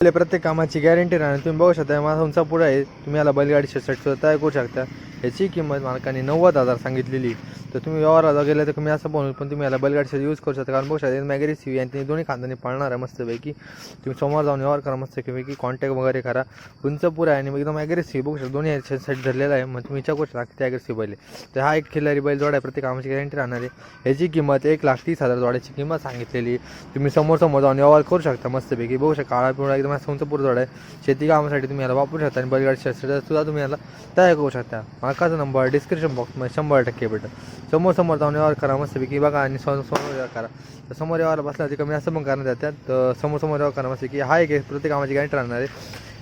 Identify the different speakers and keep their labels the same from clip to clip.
Speaker 1: आपल्या प्रत्येक कामाची गॅरंटी राहणार. तुम्ही बघू शकता माझा तुमचा पुढं आहे. तुम्ही याला बैलगाडी शेट सुद्धा तयार करू शकता. याची किंमत मालकाने नव्वद हजार सांगितलेली तर तुम्ही व्यवहाराला गेले तर मी असं बोलू पण तुम्ही याला बैलगाडीचा यूज करू शकता. कारण बघू शकता मॅगरी सी आणि त्यांनी दोन्ही खांद्याने पाळणार आहे मस्तपैकी. तुम्ही समोर जाऊन व्यवहार करा मस्तपैकी कॉन्टॅक्ट वगैरे करा. उंच पुरा आहे आणि एकदम ॲग्रेसिव्ह बघू शकता दोन्ही सेट धरलेला आहे. मग तुम्ही विचार करू शकता किती ॲग्रेसिव्ह बैल तर हा एक खिल्लारी बैल जोड आहे प्रत्येक कामाची गॅरंटी राहणार आहे. याची किंमत एक लाख तीस हजार जोड्याची किंमत सांगितलेली तुम्ही समोर समोर जाऊन व्यवहार करू शकता मस्तपैकी. बघू शकता काळा पिवळा एकदम असा उंच पुरा आहे. शेती कामासाठी तुम्ही याला वापरू शकता आणि बैलगाडी सुद्धा तुम्ही याला तयार करू शकता. माकाचा नंबर डिस्क्रिप्शन बॉक्समध्ये शंभर टक्के भेटेल. समोर समोर जाऊन व्यवहार करा मस्तपैकी बघा आणि समोर समोर व्यवहार करा. तर समोर व्यवहार बसला ते कमी असं पण करण्यात येतात. तर समोर समोर व्यवहार करा मस्तपैकी. की हा एक प्रत्येक कामाची गॅरंटी राहणार आहे.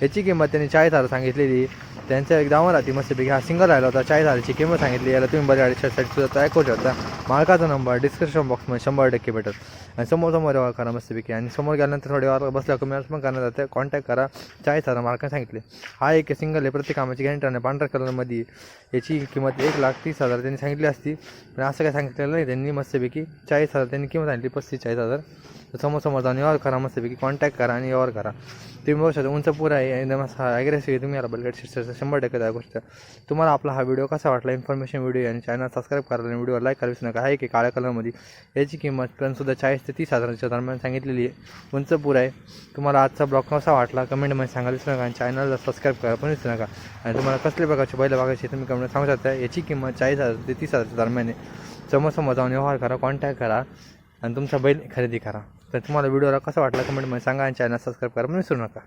Speaker 1: याची किंमत त्यांनी चाळीस हजार सांगितलेली. त्यांच्या एक दावा राहते मस्तपैकी. हा सिंगल राहिला होता चाळीस हजारची किंमत सांगितली. याला तुम्ही बऱ्या अडीचशे सुद्धा तयार करू शकता. मालकाचा नंबर डिस्क्रिप्शन बॉक्समध्ये शंभर टक्के भेटत आणि समोर समोर व्यवहार करा मस्तपैकी आणि समोर गेल्यानंतर थोडे वार बसल्या कमी असं पण करण्यात जाते कॉन्टॅक्ट करा. चाळीस हजार मालकाने सांगितले. हा एक सिंगल आहे. प्रत्येक कामाची गॅरंटी आणि पांढऱ्या कलरमध्ये याची किंमत एक लाख तीस हजार त्यांनी सांगितली असती. पण असं काय सांगितलेलं नाही. त्यांनी मस्तपैकी चाळीस हजार त्यांनी किंमत सांगितली. पस्तीस चाळीस हजार. तर समोर समोर जाऊन व्यवहार करा मस्तपैकी कॉन्टॅक्ट करा आणि व्यवहार करा. तुम्ही बघू शकता उंच पुरा आहे एकदम असा ॲग्रेसिव्ह आहे तुम्ही याला बलगट शिस्टाचा शंभर टक्के त्या गोष्ट. तुम्हाला आपला हा व्हिडिओ कसा वाटला इन्फॉर्मेशन व्हिडिओ आणि चॅनल सबस्क्राईब करा आणि व्हिडिओ लाईक करायचं नका. आहे की काळ्या कलरमध्ये याची किंमत पण सुद्धा चाळीस ते तीस हजाराच्या दरम्यान सांगितलेली आहे. उंच पुरा आहे. तुम्हाला आजचा ब्लॉग कसा वाटला कमेंटमध्ये सांगा विसरू नका. आणि चॅनलला सबस्क्राईब करा पण विसरू नका. आणि तुम्हाला कसल्या प्रकारचे बैल बघायचे तुम्ही कमेंट सांगू शकता. याची किंमत चाळीस हजार ते तीस हजारच्या दरम्यान आहे. समोर समोर जाऊन व्यवहार करा कॉन्टॅक्ट करा. आणि तुमचा बैल खरेदी करा. तर तुम्हाला व्हिडिओला कसा वाटला कमेंटमध्ये सांगा आणि चॅनल सबस्क्राईब करा म्हणून विसरू नका.